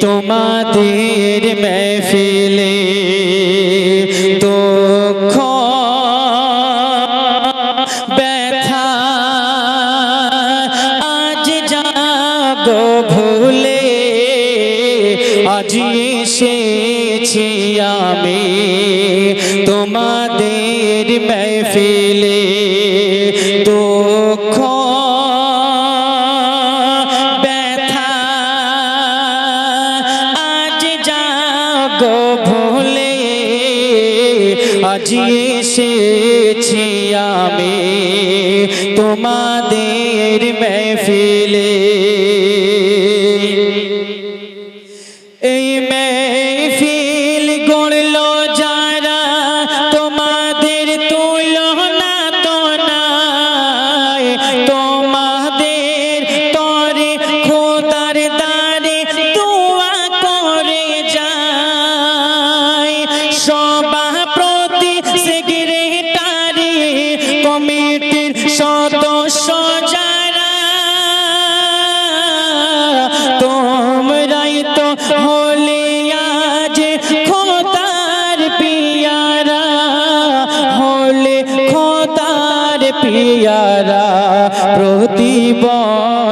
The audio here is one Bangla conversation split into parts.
তোমাদের মেহফিলে আজ এসেছি আমি। তোমাদের মেহফিলে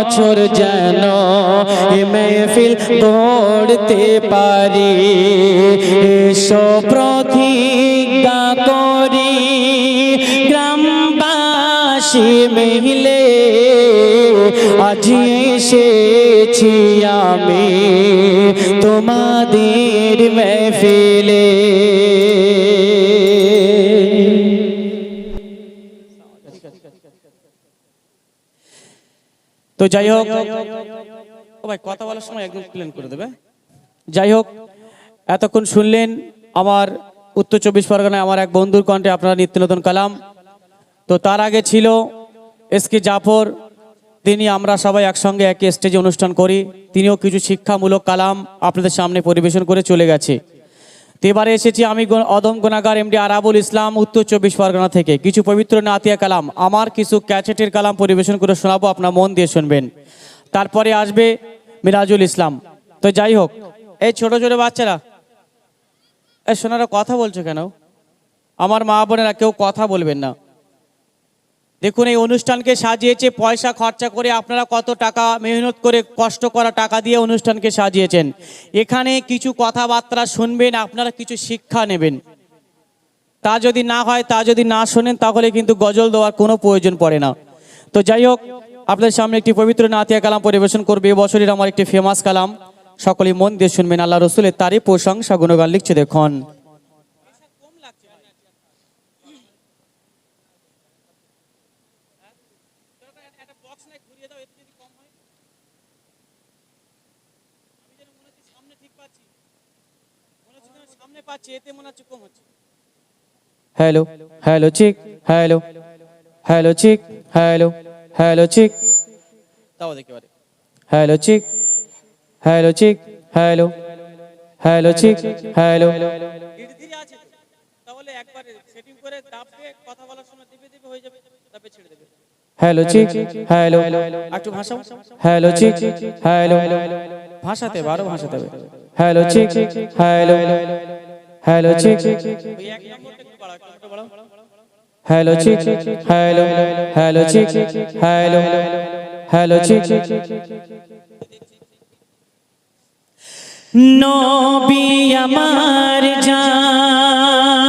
বছর যেন মেহফিল গড়তে পারি। এসো প্রতিজ্ঞা করি, গ্রামবাসী মিলে আজ এসেছি আমি তোমাদের মেহফিলে। তো যাই হোক। ও ভাই কথা বলার সময় একদম প্লেন করে দেবে। যাই হোক এতক্ষণ শুনলেন আমার উত্তর চব্বিশ পরগনায় আমার এক বন্ধুর কণ্ঠে আপনারা নিত্য নতুন কালাম। তো তার আগে ছিল এস কে জাফর তিনি আমরা সবাই একসঙ্গে একই স্টেজে অনুষ্ঠান করি। তিনিও কিছু শিক্ষামূলক কালাম আপনাদের সামনে পরিবেশন করে চলে গেছে। এবারে এসেছি আমি অদম গুণাগার এমডি আরাবুল ইসলাম, উত্তর চব্বিশ পরগনা থেকে। কিছু পবিত্র নাতিয়া কালাম, আমার কিছু ক্যাচেটের কালাম পরিবেশন করে শোনাবো, আপনার মন দিয়ে শুনবেন। তারপরে আসবে মিরাজুল ইসলাম। তো যাই হোক, এই ছোট ছোট বাচ্চারা এ সোনারা কথা বলছো কেন? আমার মা বোনেরা কেউ কথা বলবেন না। দেখুন, এই অনুষ্ঠানকে সাজিয়েছে, পয়সা খরচা করে আপনারা কত টাকা মেহনত করে কষ্ট করা টাকা দিয়ে অনুষ্ঠানকে সাজিয়েছেন। এখানে কিছু কথাবার্তা শুনবেন, আপনারা কিছু শিক্ষা নেবেন। তা যদি না হয়, তা যদি না শোনেন, তাহলে কিন্তু গজল দেওয়ার কোনো প্রয়োজন পড়ে না। তো যাই হোক, আপনাদের সামনে একটি পবিত্র নাতিয়া কালাম পরিবেশন করবে। এবছরের আমার একটি ফেমাস কালাম। সকলে মন দিয়ে শুনবেন, আল্লাহ রসুলের তারই প্রশংসা, গুণগান লিখছে দেখুন। Hello hello chick hello hello chick hello hello chick. তাও দেখতে পারে। Hello chick hello chick hello hello chick hello. তাহলে একবারে সেটিং করে দাববে কথা বলার সময় দিবে দিবে হয়ে যাবে তারপরে ছেড়ে দেবে। হ্যালো চিক হ্যালো একটু ভাষা হ্যালো চিক হ্যালো ভাষাতে বারো ভাষাতে হবে hello chick hello hello chick hello chick hello hello chick hello hello chick নবী আমার জান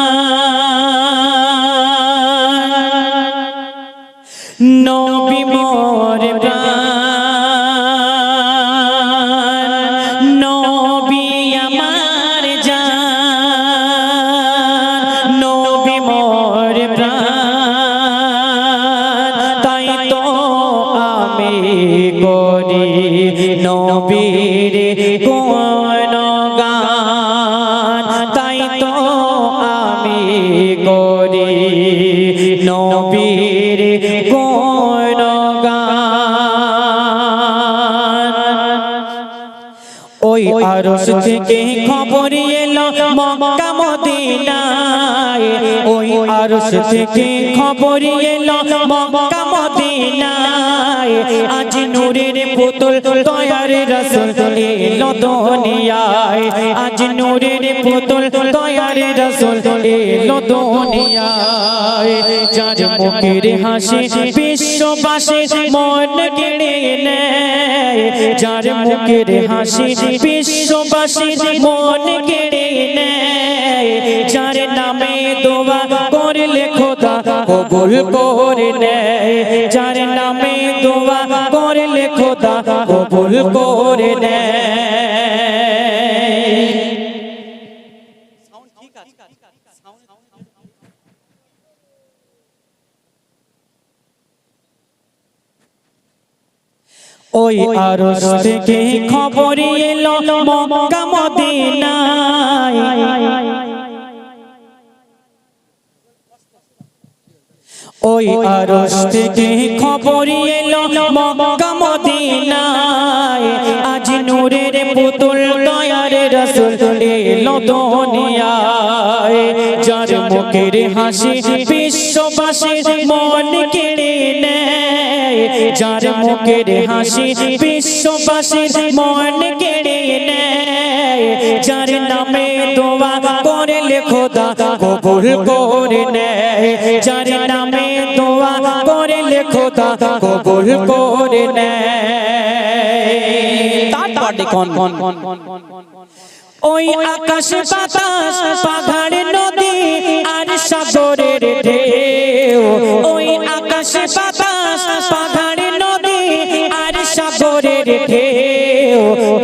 থেকে খবর এলো মক্কা মদিনায়। ওই আরশ থেকে খবর এলো মক্কা মদিনায়। আজ নূর নূরের পুতুল দয়ার রসুল এলো দুনিয়ায়। আজ নূরের পুতুল দয়ার রসুল এলো দুনিয়ায়। যার মুখের হাসি বিশ্ববাসী মন কেড়ে নেয়। যার মুখের হাসি বিশ্ববাসী মন কেড়ে নেয়। যার নামে দোয়া করলে খোদা কবুল করে নেয়। খোদা কবুল করে নেয়। ওই আরশ থেকে খবর এলো মক্কা মদিনায়। ওই আরশ থেকে খবর এলো মক্কা মদিনায় আজ নূরের পুতুল দয়ার রসুল এলো দুনিয়ায়। যার মুখের হাসি বিশ্ববাসী মন কেড়ে নেয়। যার মুখের হাসি বিশ্ববাসী মন কেড়ে নেয়। যার নামে দোয়া করলে খোদা কবুল করে নেয়। যার নামে দোয়া খোদা কবুল করে ওই আকাশ বাতাস পাহাড় নদী আর সাগরের ওই আকাশ বাতাস পাহাড় নদী আর সাগরের ঢেউ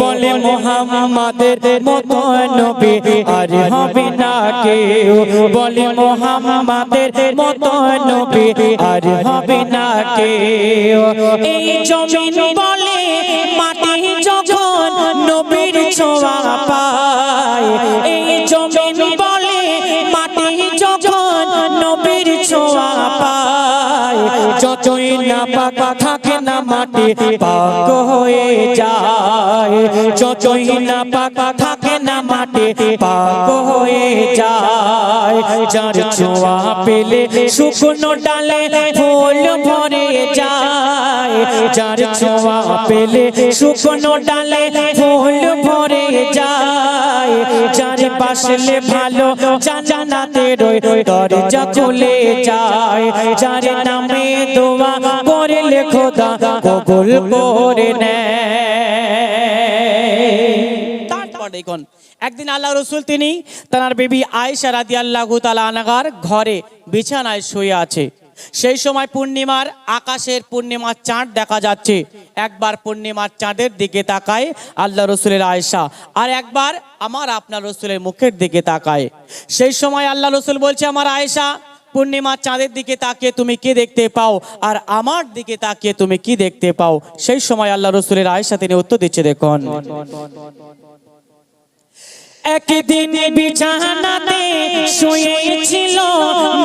বলে মোহাম্মদের মতো নবী, আর হবে না কেউ। বলে মোহাম্মদের মতো নবী, আর হবে না কেউ। এই জমিন বলে মাটি যখন নবীর ছোঁয়া পায় যতই না পাকা থাকে না মাটি, পাক হয়ে যায়। যতই না পাকা থাকে না মাটি, পাক হয়ে যায়। যার ছোঁয়া পেলে শুকনো ডালে ফুল ভরে যায়। যার ছোঁয়া পেলে শুকনো ডালে ফুল ভরে যায়। ভালো জানাতে রই। দরজা যায়। নামে করে নেয়। একদিন আল্লাহ রসুল তিনি তার বেবি আয়েশা রাদি আল্লাহ আনাগার ঘরে বিছানায় শুয়ে আছে। সেই সময় পূর্ণিমার আকাশের পূর্ণিমার চাঁদ দেখা যাচ্ছে। একবার পূর্ণিমার চাঁদের দিকে তাকায় আল্লাহ রসুলের আয়েশা, আর একবার আমার আপনার রসুলের মুখের দিকে তাকায়। সেই সময় আল্লাহ রসুল বলছে, আমার আয়েশা, পূর্ণিমার চাঁদের দিকে তাকিয়ে তুমি কি দেখতে পাও? আর আমার দিকে তাকিয়ে তুমি কি দেখতে পাও? সেই সময় আল্লাহ রসুলের আয়েশা, তিনি উত্তর দিচ্ছে, দেখুন। একদিন বিছানাতে শুয়েছিল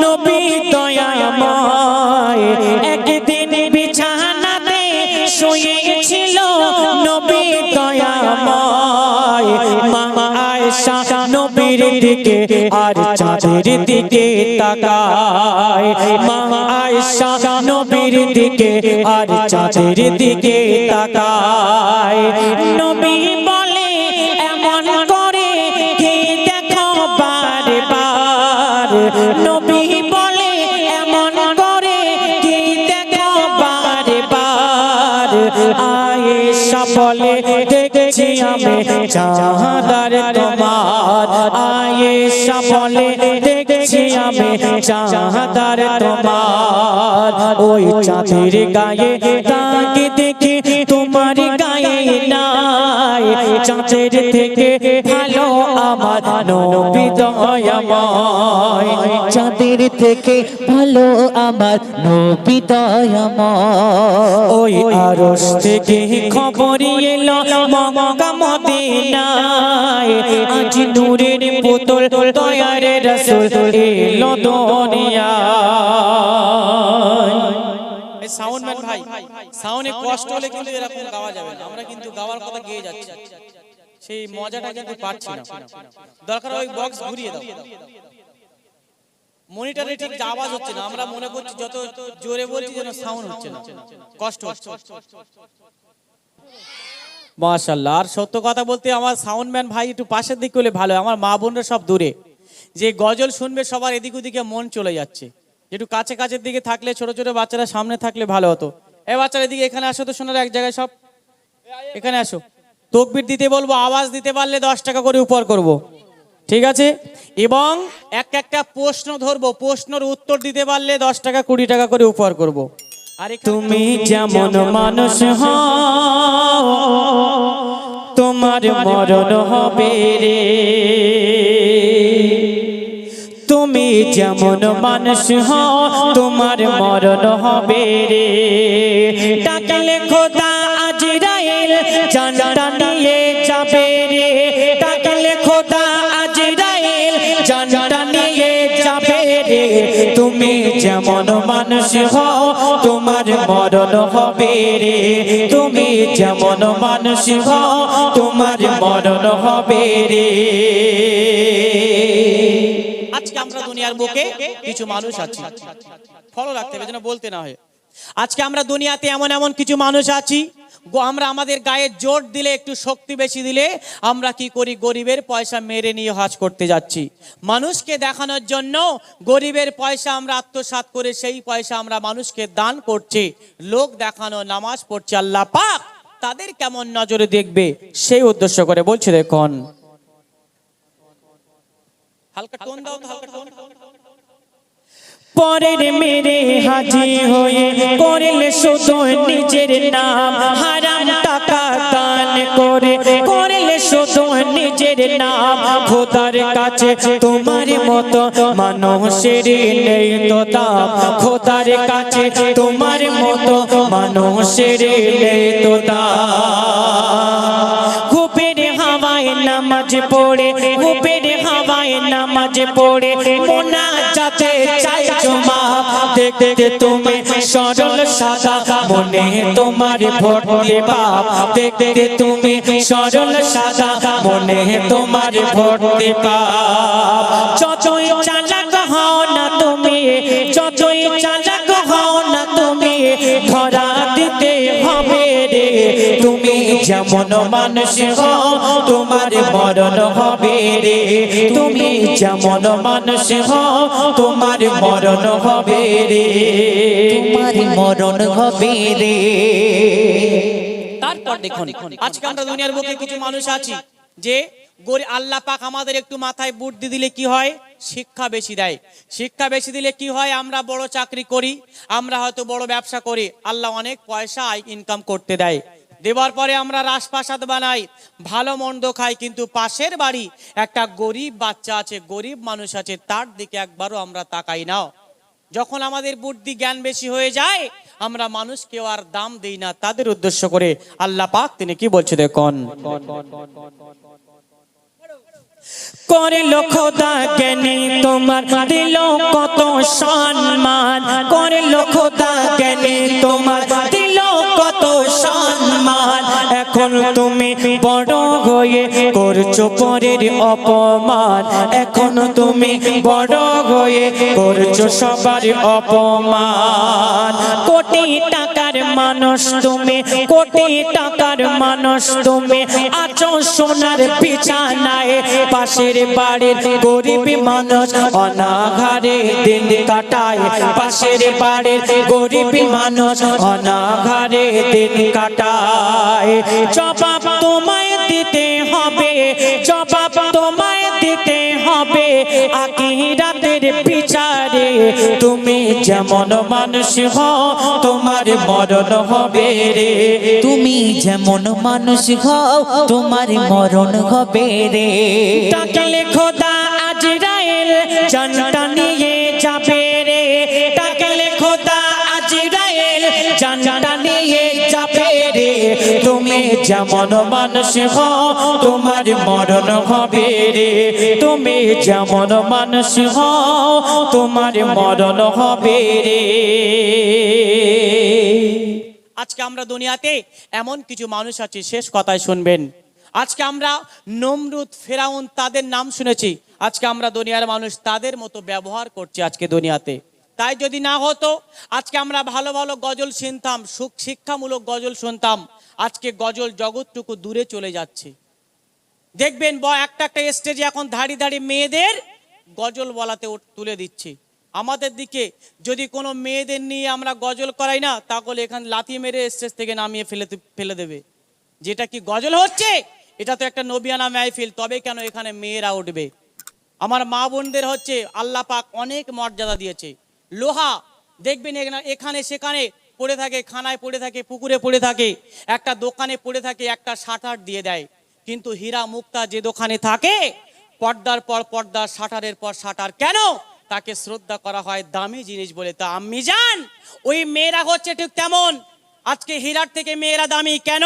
নবী দয়াময়। একদিন বিছানাতে শুয়েছিল নবী দয়াময়। মা নবীর দিকে আর চাঁদের দিকে তাকায়। মা নবীর দিকে আর চাঁদের দিকে তাকায়। নবী চাঁদার তোমার আয়েশা বলে দেখছি আমি, চাঁদার তোমার। ওই চাঁদের গায়ে দাগ দেখে, তোমার গায়ে নাই। চাঁদের থেকে ভালো আমার নবী দয়াময়। চাঁদের থেকে ভালো আমার নবী দয়াময়। ওই আরশ থেকে খবর এলো মক্কা মদিনায়। আজ নূরের পুতুল দয়ার রাসূল এলো দুনিয়ায়। সাউন্ডম্যান ভাই সাউন্ডে কষ্ট হলে কিন্তু এরকম গাওয়া যাবে না। আমরা কিন্তু গাওয়ার কথা গেয়ে যাচ্ছি। সেই মজাটা কিন্তু পাচ্ছি না। দরকার ওই বক্স ঘুরিয়ে দাও। মনিটরে ঠিক আওয়াজ হচ্ছে না। আমরা মনে করছি যত জোরে বলছি যেন সাউন্ড হচ্ছে না। কষ্ট হচ্ছে। মাশাল্লাহ আর সত্য কথা বলতে আমার সাউন্ডম্যান ভাই একটু পাশের দিক করলে ভালো আমার মা বোনরা সব দূরে। যে গজল শুনবে সবার এদিক ওদিকে মন চলে যাচ্ছে। একটু কাছে কাছের দিকে থাকলে ছোট ছোট বাচ্চারা সামনে থাকলে ভালো হতো। এ বাচ্চারা এদিকে এখানে আসো তো শোনার এক জায়গায় সব। এখানে আসো। তকবির দিতে বলব আওয়াজ দিতে পারলে দশ টাকা করে উপর করব। ঠিক আছে? এবং এক একটা প্রশ্ন ধরবো প্রশ্নের উত্তর দিতে পারলে দশ টাকা কুড়ি টাকা করে উপহার করব। আর তুমি যেমন মানুষ তোমার মরণ হবে রে। তুমি যেমন মানুষ হও তোমার মরণ হবে রে। খোদা আজরাইল যাবে রে। খোদা যাবে রে। তুমি যেমন মানুষ হও, তোমার মরণ হবে রে। তুমি যেমন মানুষ হও, তোমার মরণ হবে রে। আজকে আমরা দুনিয়ার বুকে কিছু মানুষ আছি। ফলো রাখতে হবে যেন বলতে না হয়। আজকে আমরা দুনিয়াতে এমন এমন কিছু মানুষ আছি আমরা আমাদের গায়ে জোর দিলে, একটু শক্তি বেশি দিলে, আমরা কি করি? গরিবের পয়সা মেরে নিয়ে হজ করতে যাচ্ছি। মানুষকে দেখানোর জন্য গরিবের পয়সা আমরা আত্মসাৎ করে সেই পয়সা আমরা মানুষকে দান করছি। লোক দেখানো, নামাজ পড়ছে, আল্লাহ পাক তাদের কেমন নজরে দেখবে? সেই উদ্দেশ্য করে বলছে, দেখুন। হালকা টোন দাও হালকা টোন। পরের মেরে হাজি হয়ে করলে শুধু নিজের নাম। হারাম টাকা দান করে করলে শুধু নিজের নাম। খোদার কাছে তোমার মতো মানুষের নেই তো দাম। খোদার কাছে তোমার মতো মানুষের নেই তো দাম। নামাজ পড়ে, ঘুপের হাওয়ায় নামাজ পড়ে মোনা যাতে দেখতে তুমি সরল সাদা, মনে তোমার ভর্তি বাপ দেখতে তুমি সরল সাদা, মনে তোমার ভর্তি বাপ যতই চালাক যেমন মানুষ তোমার মরণ হবে রে। তুমি যেমন মানুষ তোমার মরণ হবে রে। তোমার মরণ হবে রে। তারপর দেখুন আজকে আমরা দুনিয়ার বুকে কিছু মানুষ আছি যে গরি আল্লাহ পাক আমাদের একটু মাথায় বুদ্ধি দিলে কি হয়? শিক্ষা বেশি দেয়। শিক্ষা বেশি দিলে কি হয়? আমরা বড় চাকরি করি আমরা হয়তো বড় ব্যবসা করি আল্লাহ অনেক পয়সা ইনকাম করতে দেয়। দেওয়ার পরে আমরা রাজপ্রাসাদ বানাই, ভালো মন্দ খাই, কিন্তু পাশের বাড়ি একটা গরিব বাচ্চা আছে, গরিব মানুষ আছে, তার দিকে একবারও আমরা তাকাই না। যখন আমাদের বুদ্ধি জ্ঞান বেশি হয়ে যায়, আমরা মানুষকেও আর দাম দেই না, তাদের উদ্দেশ্য করে আল্লাহ পাক তিনি কি বলছে দেখুন। করল খোদা জ্ঞানী তোমার দিল কত সম্মান। করল খোদা জ্ঞানী তোমার দিল কত সম্মান। এখন তুমি বড় হয়ে করছ পরের অপমান। এখন তুমি বড় হয়ে করছ সবার অপমান। কোটি টাকার মানুষ তুমি, কোটি টাকার মানুষ তুমি। আছো সোনার বিছানায় পাশের বাড়ির গরিব মানুষ অনাঘারে দিন কাটায়। পাশের বাড়ির গরিব মানুষ অনাঘারে দিন কাটায়। জবাব তোমায় দিতে হবে, জবাব তোমায় দিতে হবে। আকিরাতের বিচারে তুমি যেমন মানুষ হও তোমার মরণ হবে রে। তুমি যেমন মানুষ হও তোমার মরণ হবে রে। ডাকলে খোদা আজরাইল, জানটা নিয়ে তুমি যেমন মানুষ তোমার মরণ হবে রে। তুমি যেমন মানুষ তোমার মরণ হবে রে। আজকে আমরা দুনিয়াতে এমন কিছু মানুষ আছে, শেষ কথায় শুনবেন। আজকে আমরা নমরুদ ফেরাউন তাদের নাম শুনেছি। আজকে আমরা দুনিয়ার মানুষ তাদের মতো ব্যবহার করছি আজকে দুনিয়াতে। তাই যদি না হতো, আজকে আমরা ভালো ভালো গজল শুনতাম, সুখ শিক্ষামূলক গজল শুনতাম। আজকে গজল জগৎটুকু দূরে চলে যাচ্ছে। দেখবেন ব, একটা একটা স্টেজে এখন ধাড়ি ধাড়ি মেয়েদের গজল বলাতে তুলে দিচ্ছে। আমাদের দিকে যদি কোনো মেয়েদের নিয়ে আমরা গজল করাই না, তাহলে এখানে লাথি মেরে স্টেজ থেকে নামিয়ে ফেলে ফেলে দেবে। যেটা কি গজল হচ্ছে, এটা তো একটা নবিয়ানা মাহফিল তবে কেন এখানে মেয়েরা উঠবে? আমার মা বোনদের হচ্ছে আল্লাহ পাক অনেক মর্যাদা দিয়েছে। লোহা, দেখবেন এখানে- এখানে, সেখানে পড়ে থাকে, খানায় পড়ে থাকে, পুকুরে পড়ে থাকে, একটা দোকানে পড়ে থাকে, একটা শাটার দিয়ে দেয়। কিন্তু হীরা মুক্তা যে দোকানে থাকে, পর্দার পর পর্দা, শাটারের পর শাটার, কেন? তাকে শ্রদ্ধা করা হয় দামি জিনিস বলে। তা আম্মি যান ওই মেয়েরা হচ্ছে ঠিক তেমন। আজকে হীরার থেকে মেয়েরা দামি, কেন?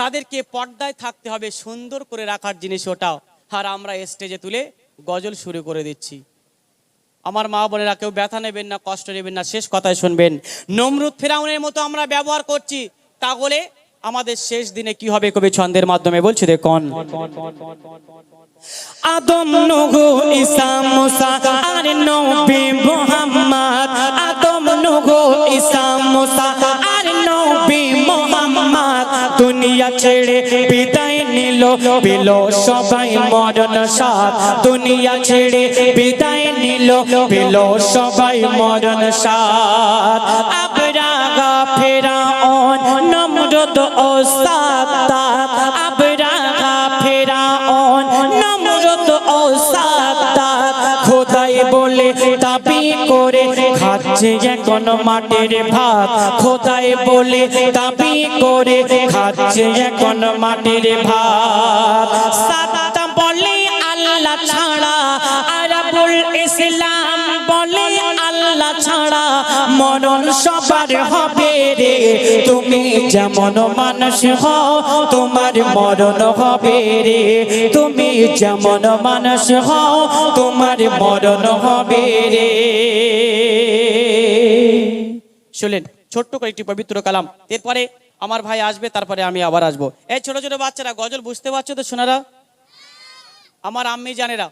তাদেরকে পর্দায় থাকতে হবে, সুন্দর করে রাখার জিনিস ওটাও। আর আমরা স্টেজে তুলে গজল শুরু করে দিচ্ছি। আমার মা বোনেরা কেউ ব্যথা নেবেন না, কষ্ট নেবেন না, শেষ কথায় শুনবেন। নমরুদ ফেরাউনের মতো আমরা ব্যবহার করছি, তাহলে আমাদের শেষ দিনে কি হবে কবি ছন্দের মাধ্যমে বলছি দেখুন। আদম নগু ঈসা, মুসা, আর নবী মুহাম্মদ। আদম নগু ঈসা, মুসা দুনিয়া ছেড়ে বিদায় নিল, পেল সবাই মরণ সাথ দুনিয়া ছেড়ে বিদায় নিল, পেল সবাই মরণ সাথ খাচ্ছে এখন মাটির ভাত। খোদাই বলে দাবি করে, খাচ্ছে এখন মাটির ভাত। সাতটা বলে আল্লাহ ছাড়া, আরবুল ইসলাম বলে আল্লাহ ছাড়া। মরণ সবার হবে রে, তুমি যেমন মানুষ হও, তোমার মরণ হবে রে। তুমি যেমন মানুষ হও, তোমার মরণ হবে রে। শুনলেন, ছোট্ট করে একটি পবিত্র কালাম। এরপরে আমার ভাই আসবে, তারপরে আমি আবার আসব। এই ছোট ছোট বাচ্চারা, গজল বুঝতে পারছ তো, সোনারা? আমার আম্মি জানেরা